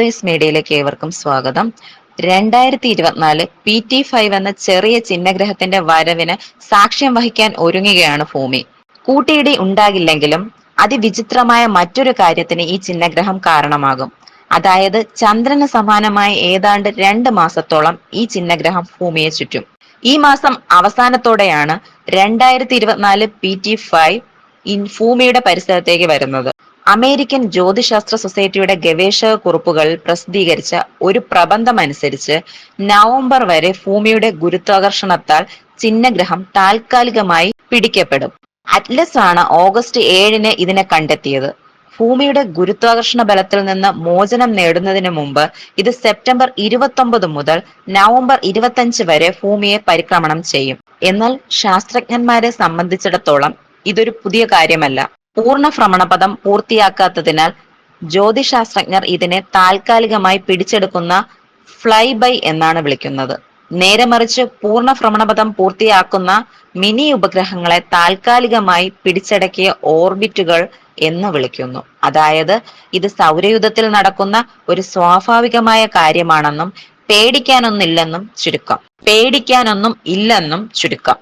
എർത്തേഴ്സ് മീഡിയയിലേക്ക് ഏവർക്കും സ്വാഗതം. രണ്ടായിരത്തി ഇരുപത്തിനാല് പി ടി ഫൈവ് എന്ന ചെറിയ ചിഹ്നഗ്രഹത്തിന്റെ വരവിന് സാക്ഷ്യം വഹിക്കാൻ ഒരുങ്ങുകയാണ് ഭൂമി. കൂട്ടിയിടി ഉണ്ടാകില്ലെങ്കിലും അതിവിചിത്രമായ മറ്റൊരു കാര്യത്തിന് ഈ ചിഹ്നഗ്രഹം കാരണമാകും. അതായത് ചന്ദ്രന് സമാനമായ ഏതാണ്ട് രണ്ട് മാസത്തോളം ഈ ചിഹ്നഗ്രഹം ഭൂമിയെ ചുറ്റും. ഈ മാസം അവസാനത്തോടെയാണ് രണ്ടായിരത്തി ഇരുപത്തിനാല് പി ടി ഫൈവ് ഭൂമിയുടെ പരിസരത്തേക്ക് വരുന്നത്. അമേരിക്കൻ ജ്യോതിശാസ്ത്ര സൊസൈറ്റിയുടെ ഗവേഷക കുറിപ്പുകൾ പ്രസിദ്ധീകരിച്ച ഒരു പ്രബന്ധമനുസരിച്ച് നവംബർ വരെ ഭൂമിയുടെ ഗുരുത്വാകർഷണത്താൽ ചിഹ്നഗ്രഹം താൽക്കാലികമായി പിടിക്കപ്പെടും. അറ്റ്ലസ് ആണ് ഓഗസ്റ്റ് ഏഴിന് ഇതിനെ കണ്ടെത്തിയത്. ഭൂമിയുടെ ഗുരുത്വാകർഷണ ബലത്തിൽ നിന്ന് മോചനം നേടുന്നതിന് മുമ്പ് ഇത് സെപ്റ്റംബർ ഇരുപത്തൊമ്പത് മുതൽ നവംബർ ഇരുപത്തഞ്ച് വരെ ഭൂമിയെ പരിക്രമണം ചെയ്യും. എന്നാൽ ശാസ്ത്രജ്ഞന്മാരെ സംബന്ധിച്ചിടത്തോളം ഇതൊരു പുതിയ കാര്യമല്ല. പൂർണ ഭ്രമണപഥം പൂർത്തിയാക്കാത്തതിനാൽ ജ്യോതിശാസ്ത്രജ്ഞർ ഇതിനെ താൽക്കാലികമായി പിടിച്ചെടുക്കുന്ന ഫ്ലൈ ബൈ എന്നാണ് വിളിക്കുന്നത്. നേരെ മറിച്ച് പൂർണ ഭ്രമണപഥം പൂർത്തിയാക്കുന്ന മിനി ഉപഗ്രഹങ്ങളെ താൽക്കാലികമായി പിടിച്ചടക്കിയ ഓർബിറ്റുകൾ എന്ന് വിളിക്കുന്നു. അതായത് ഇത് സൗരയുധത്തിൽ നടക്കുന്ന ഒരു സ്വാഭാവികമായ കാര്യമാണെന്നും പേടിക്കാനൊന്നില്ലെന്നും ചുരുക്കം. പേടിക്കാനൊന്നും ഇല്ലെന്നും ചുരുക്കം.